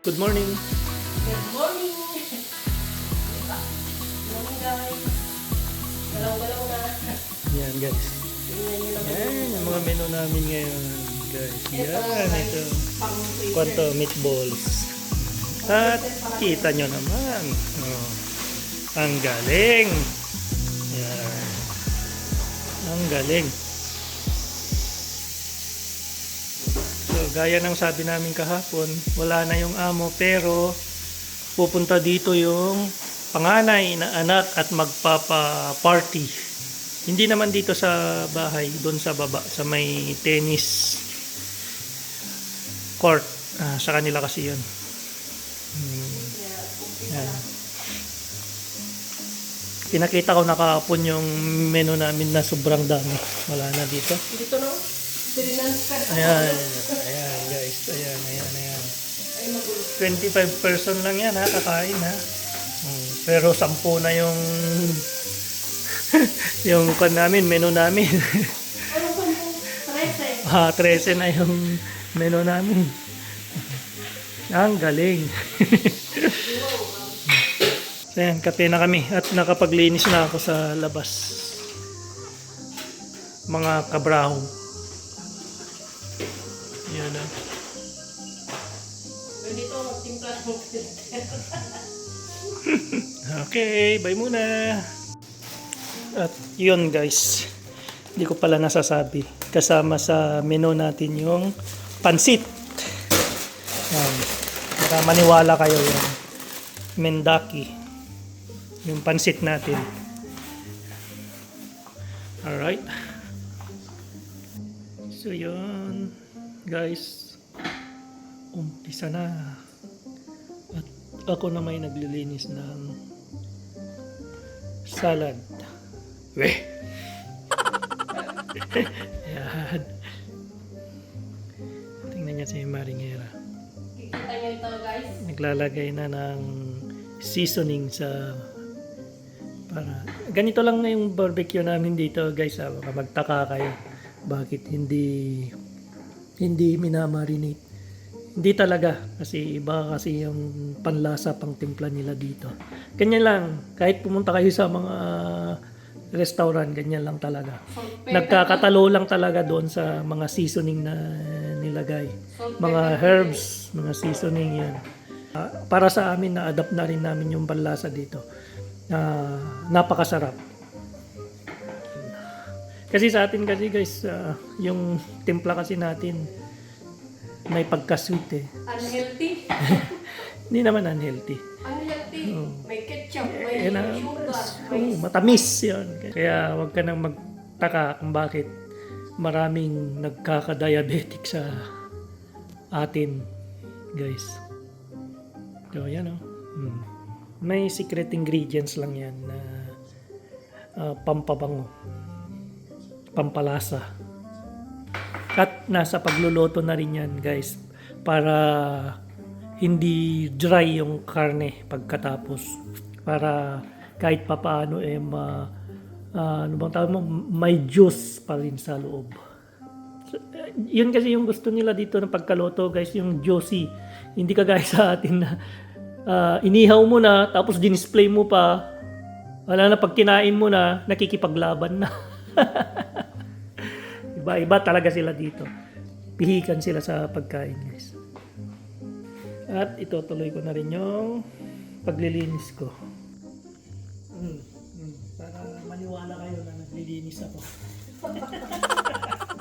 Good morning. Good morning! Morning guys! Galaw-galaw na. Yan guys. Yan, yung mga menu namin ngayon guys. Yan, ito. Pang Kwanto meatballs. At kita nyo naman. Oh, ang galing. Yan. Ang galing. Gaya ng sabi namin kahapon, wala na yung amo pero pupunta dito yung panganay na anak at magpapa-party. Hindi naman dito sa bahay, doon sa baba, sa may tennis court. Ah, sa kanila kasi yun. Hmm. Pinakita ko na kahapon yung menu namin na sobrang dami. Wala na dito. Dito no? Ayan, ayan guys. Ayan, ayan, ayan. Ay magulo. 25 person lang yan ha, kakain ha. Hmm, pero 10 na yung yung kan namin, menu namin. Ah, 13 na yung menu namin. Ang galing. so yan, kape na kami at nakapaglinis na ako sa labas. Mga kabraho. Yan. Dito magtimpla ng Okay, bye muna. At yun guys, hindi ko pala nasasabi. Kasama sa menu natin yung pansit. Yan. Baka maniwala kayo yan. Mendaki. Yung pansit natin. Alright. Guys. Umpisa na. At ako na may naglilinis ng salad. Weh! Yan. Tingnan niya si Maringera. Kikita nyo ito guys. Naglalagay na ng seasoning sa para ganito lang na yung barbecue namin dito guys ha. Baka magtaka kayo bakit hindi hindi minamarinate. Hindi talaga kasi iba kasi yung panlasa pang timpla nila dito. Ganyan lang kahit pumunta kayo sa mga restaurant ganyan lang talaga. Nagkakatalo lang talaga doon sa mga seasoning na nilagay. Mga herbs mga seasoning yan. Ah, para sa amin na adapt na rin namin yung panlasa dito. Ah, napakasarap kasi sa atin kasi guys ah, yung timpla kasi natin may pagka-sweet eh Unhealthy. hindi naman unhealthy Unhealthy. Oh. May ketchup, may Eh, na, sugar, oh, may matamis yun. Kaya wag ka nang magtaka kung bakit maraming nagkaka-diabetic sa atin, guys. So, yan o. Hmm. May secret ingredients lang yan na ah, pampabango, pampalasa. At nasa pagluluto na rin yan, guys, para hindi dry yung karne pagkatapos. Para kahit papaano eh ma, ah, ano bang tawag mo, may juice pa rin sa loob. So, eh, yun kasi yung gusto nila dito ng pagkaluto guys, yung juicy. Hindi kagaya sa atin na ah, inihaw mo na, tapos dinisplay mo pa, wala na pag kinain mo na, nakikipaglaban na. Iba-iba talaga sila dito. Pihikan sila sa pagkain, guys. At itutuloy ko na rin yung paglilinis ko. Mm, mm, para maniwala kayo na naglilinis ako.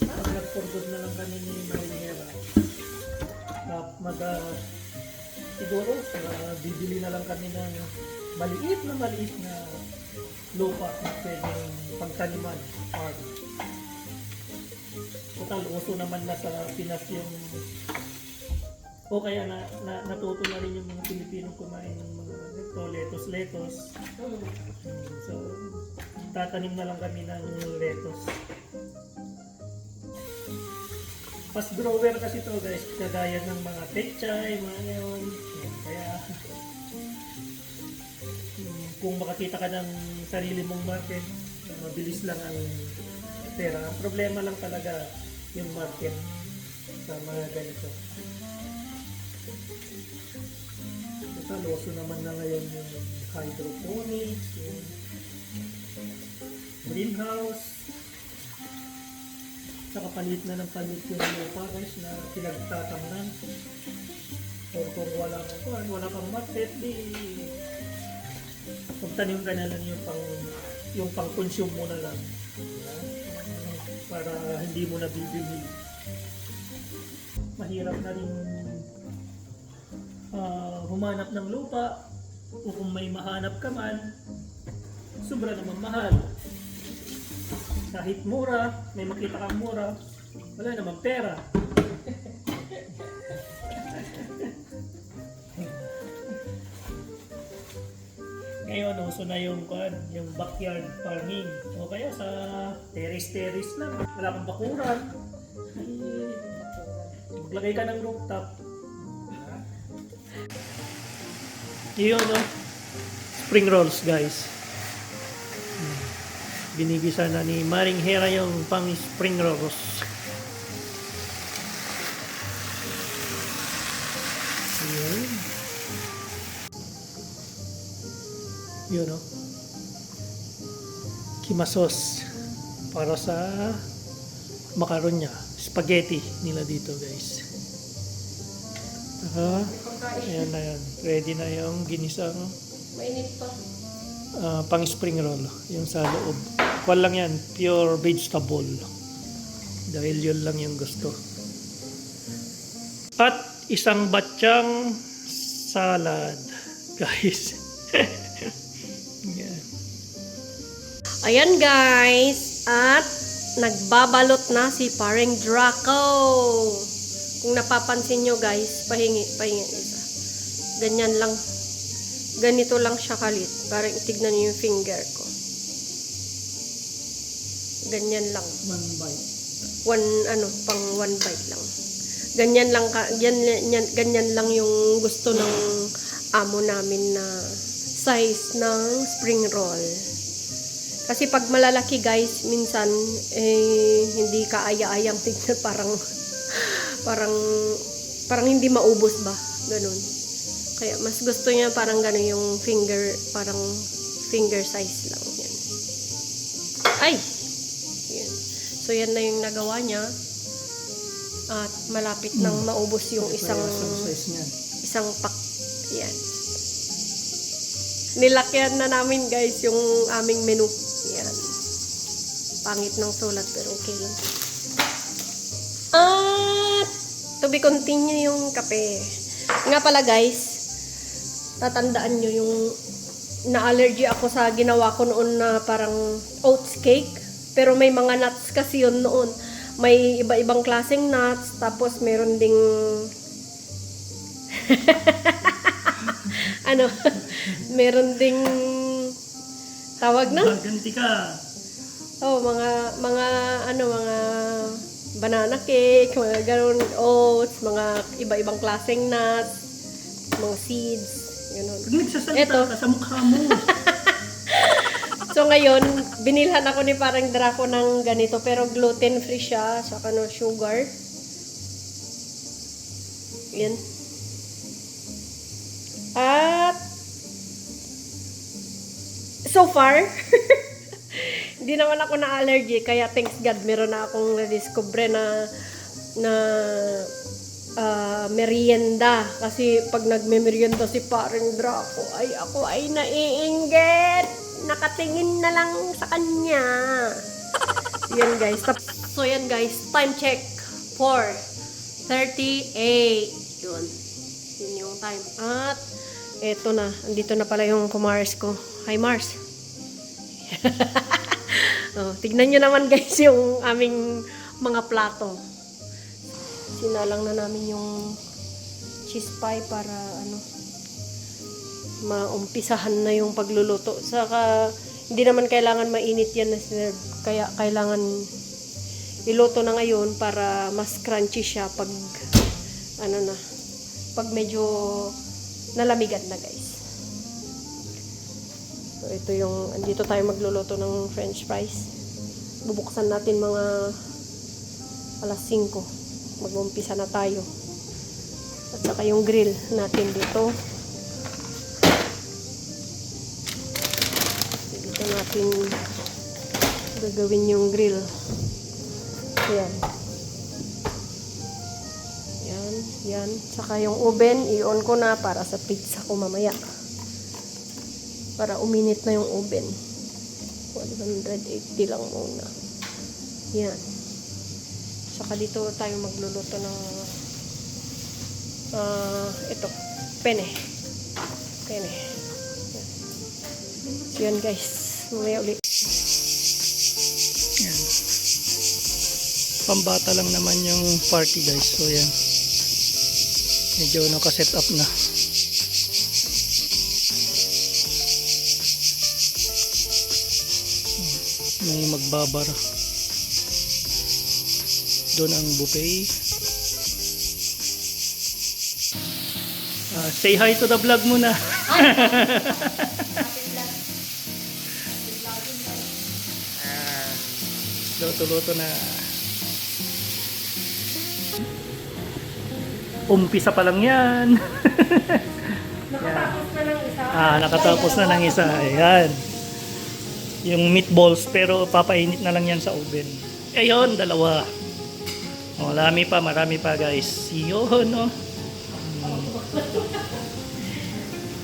Pag nag-forgood na lang kami ni Marinera, mag, ah, siguro, ah, bibili na lang kami ng maliit na maliit na lupa na pwedeng pagtaniman farm. Total, uso naman na sa Pinas yung o kaya na, na natuto na rin yung mga Pilipinong kumain ng mga ito, lettuce-lettuce. So, tatanim na lang kami ng lettuce. Fast grower kasi to guys, kagaya ng mga pechay, mga ngayon. Kaya, kung makakita ka ng sarili mong market, mabilis lang ang pera. Ang problema lang talaga yung market sa mga ganito. Ito, loso naman na ngayon yung hydroponics, yung greenhouse. Saka palit na ng palit yung lupa guys na pinagtatamnan. Or kung walang, kung wala kang market, di magtanim ka na lang yung pang yung pang consume mo na lang. Para hindi mo na bibili. Mahirap na rin ah, humanap ng lupa o kung may mahanap ka man, sobra naman mahal. Kahit mura, may makita kang mura, wala namang pera. Ngayon, uso na yung, kuwan, yung backyard farming. O kaya sa terrace-terrace lang. Wala kang bakuran. Maglagay ka ng rooftop. Yun, no? Spring rolls, guys. Binigisa na ni Maring Hera yung pang spring rolls. Yun. Yun, no? Kima sauce para sa makaron niya. Spaghetti nila dito, guys. Saka, ayan na yan. Ready na yung ginisang Mainit pa. ah, pang spring roll. Yung sa loob. Kuwan lang yan. Pure vegetable. Dahil yun lang yung gusto. At isang batsyang salad. Guys. yan. Ayan guys, at nagbabalot na si paring Draco. Kung napapansin nyo guys, pahingi, pahingi. Ganyan lang. Ganito lang siya kalit. Parang tignan nyo yung finger ko. Ganyan lang. One bite. One, ano, pang one bite lang. Ganyan lang, ka, ganyan, ganyan, ganyan lang yung gusto ng amo namin na size ng spring roll. Kasi pag malalaki guys, minsan eh, hindi ka aya-ayang tignan parang parang parang hindi maubos ba? Ganun. Kaya mas gusto niya parang ganun yung finger, parang finger size lang yan. Ay! So yan na yung nagawa niya. At malapit nang maubos yung isang isang pak. Yan. Nilakyan na namin guys yung aming menu. Yan. Pangit ng sulat pero okay lang. At to be continue yung kape. Nga pala guys, tatandaan nyo yung na-allergy ako sa ginawa ko noon na parang oats cake. Pero may mga nuts kasi yun noon. May iba-ibang klaseng nuts, tapos meron ding ano, meron ding tawag na? Ganti ka. Oh, mga mga ano, mga banana cake, mga ganun, oats, mga iba-ibang klaseng nuts, mga seeds, ganun. Pag nagsasalita Eto. ka sa mukha mo. So ngayon, binilhan ako ni parang Draco ng ganito, pero gluten-free siya, saka no sugar. Yan. At so far, hindi naman ako na allergy, kaya thanks God, meron na akong na-discover na na ah, merienda. Kasi pag nagme-merienda si parang Draco, ay ako ay naiinggit. Nakatingin na lang sa kanya. yan guys. So yan guys, time check. 4.38. Yun. Yun yung time. At eto na. Andito na pala yung kumars ko. Hi Mars. oh, tignan nyo naman guys yung aming mga plato. Sinalang na namin yung cheese pie para ano maumpisahan na yung pagluluto. Saka hindi naman kailangan mainit yan na sir. Kaya kailangan iluto na ngayon para mas crunchy siya pag ano na pag medyo nalamigan na guys. So, ito yung, andito tayo magluluto ng french fries. Bubuksan natin mga alas 5. Mag-umpisa na tayo. At saka yung grill natin dito. Natin gagawin yung grill. Yan. Yan, yan. Saka yung oven, i-on ko na para sa pizza ko mamaya. Para uminit na yung oven. 180 lang muna. Yan. Saka dito tayo magluluto ng ah ito, pene. Pene. Yan. So yan guys. Mamaya ulit. Yan. Pambata lang naman yung party guys. So yan. Medyo naka-set up na. May magbabara. Doon ang buffet. Ah, say hi to the vlog muna. Luto-luto na. Umpisa pa lang yan. Nakatapos na ng isa. ah, nakatapos na ng isa. Ayan. Yung meatballs, pero papainit na lang yan sa oven. Ayun, dalawa. Oh, marami pa, marami pa guys. Yun, no? Mm.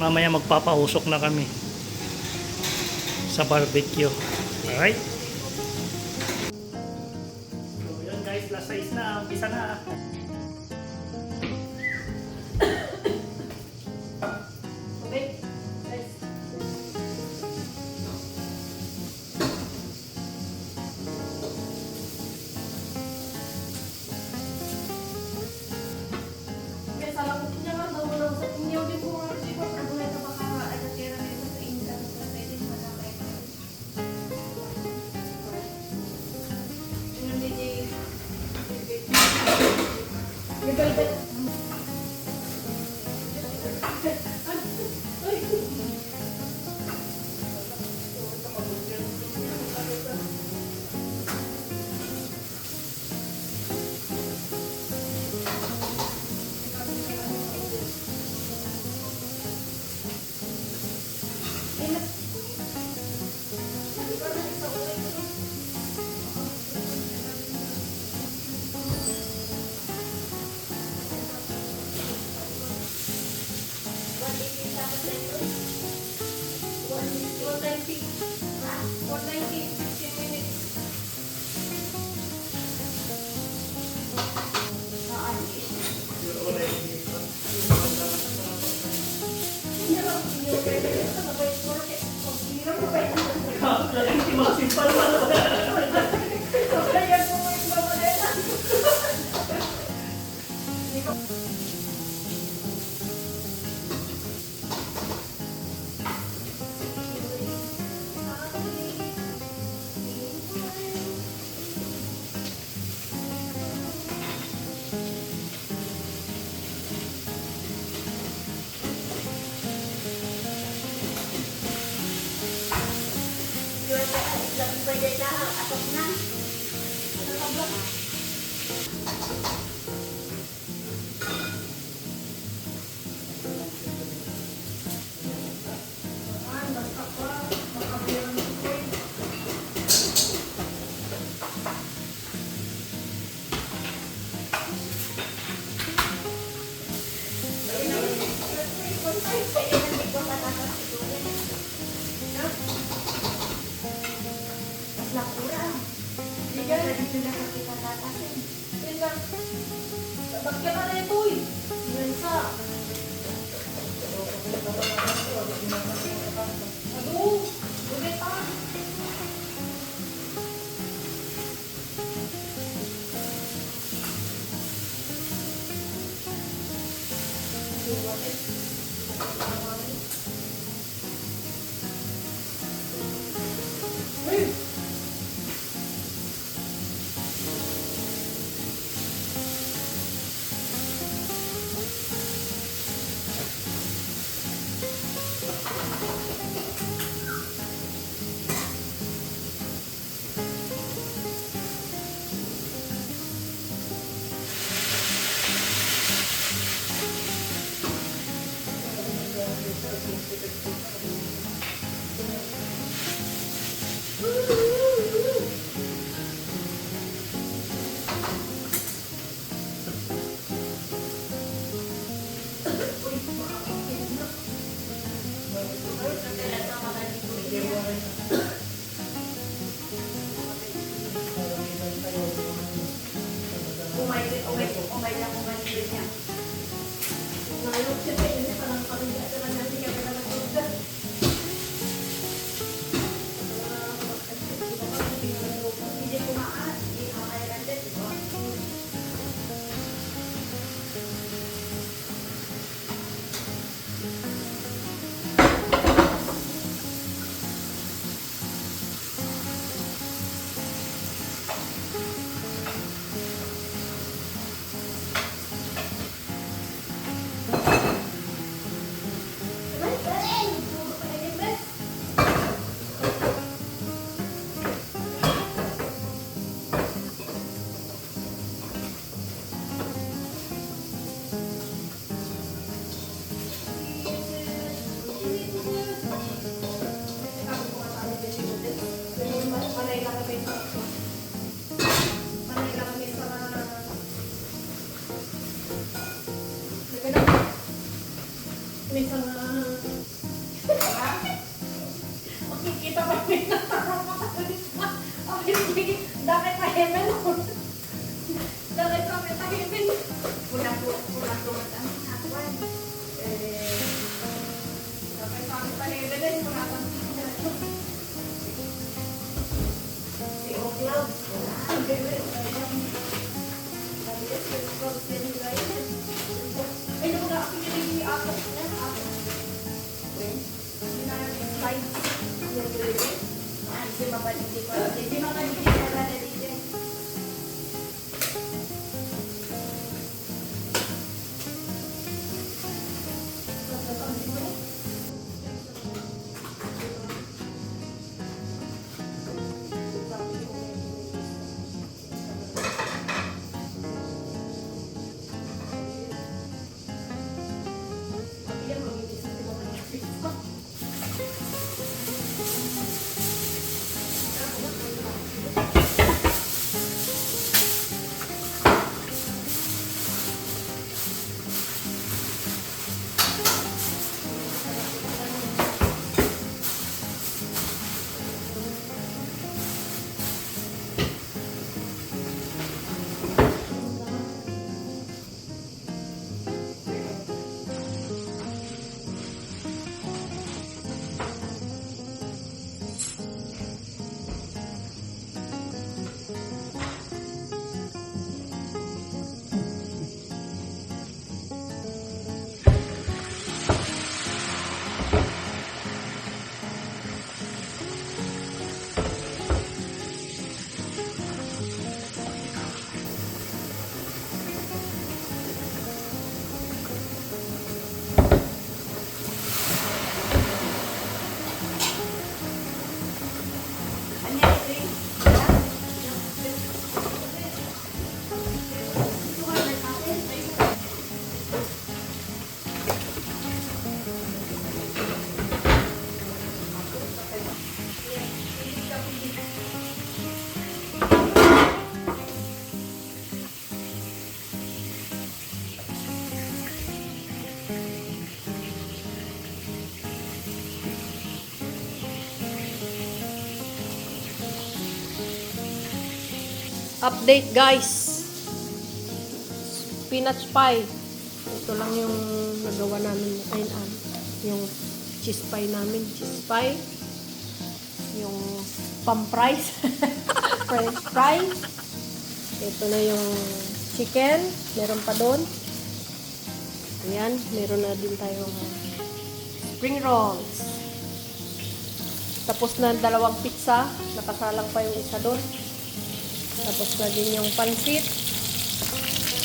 Mamaya magpapausok na kami sa barbecue. Alright? Umpisa na. Bakit May sa Makikita pa rin na parang makakalis pa. Dakit na heaven. Dakit kami sa heaven. Pulang po, pulang po. Nakwan. Eh, dakit kami sa heaven din. Pulang Update guys. Spinach pie. Ito lang yung nagawa namin ayun ah, yung cheese pie namin, cheese pie. Yung pam fries. French fries. Ito na yung chicken, meron pa doon. Ayan, meron na din tayong spring rolls. Tapos na dalawang pizza, nakasalang pa yung isa doon. Tapos na din yung pansit,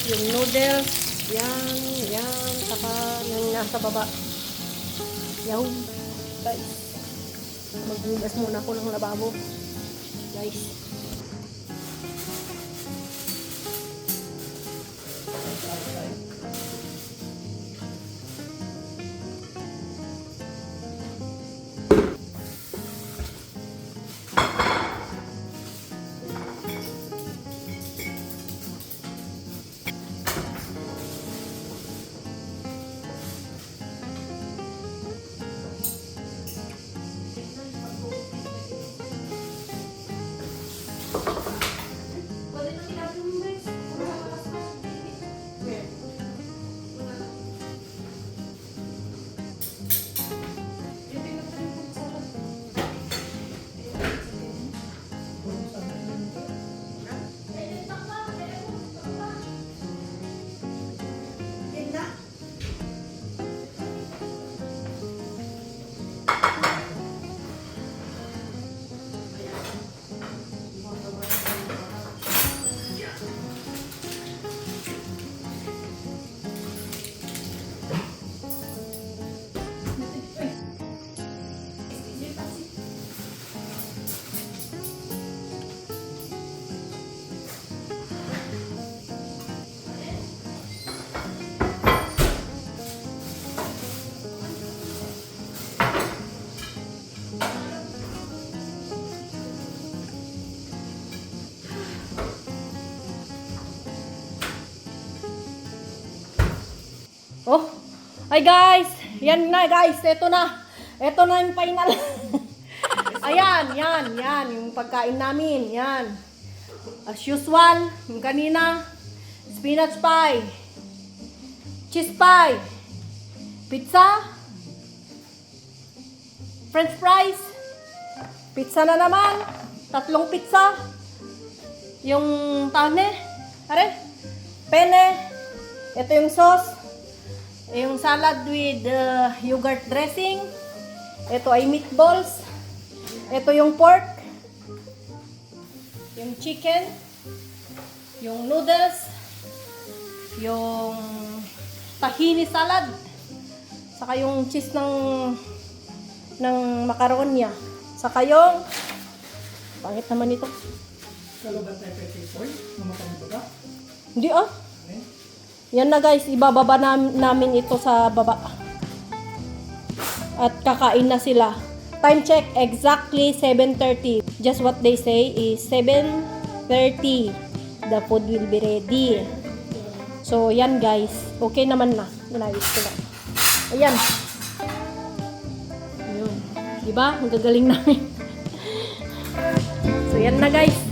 yung noodles, yan, yan, saka yung nasa baba. Yaw, guys. Maghugas muna ako ng lababo. Guys. Ay guys, yan na guys, eto na. Eto na yung final. Ayan, yan, yan, yung pagkain namin, yan. As usual, yung kanina, spinach pie, cheese pie, pizza, french fries, pizza na naman, tatlong pizza, yung tane, are, pene, ito yung sauce, yung salad with uh, yogurt dressing, ito ay meatballs, ito yung pork, yung chicken, yung noodles, yung tahini salad, saka yung cheese ng ng macaronia, saka yung pangit naman ito. Kaloban tayo pwede ito. Mamatang ba? Hindi ah. Yan na guys, ibababa nam- namin ito sa baba. At kakain na sila. Time check, exactly 7.30. Just what they say is 7.30. The food will be ready. So, yan guys. Okay naman na. Inayos ko lang. Ayan. Ayun. Diba? Ang gagaling namin. so, yan na guys.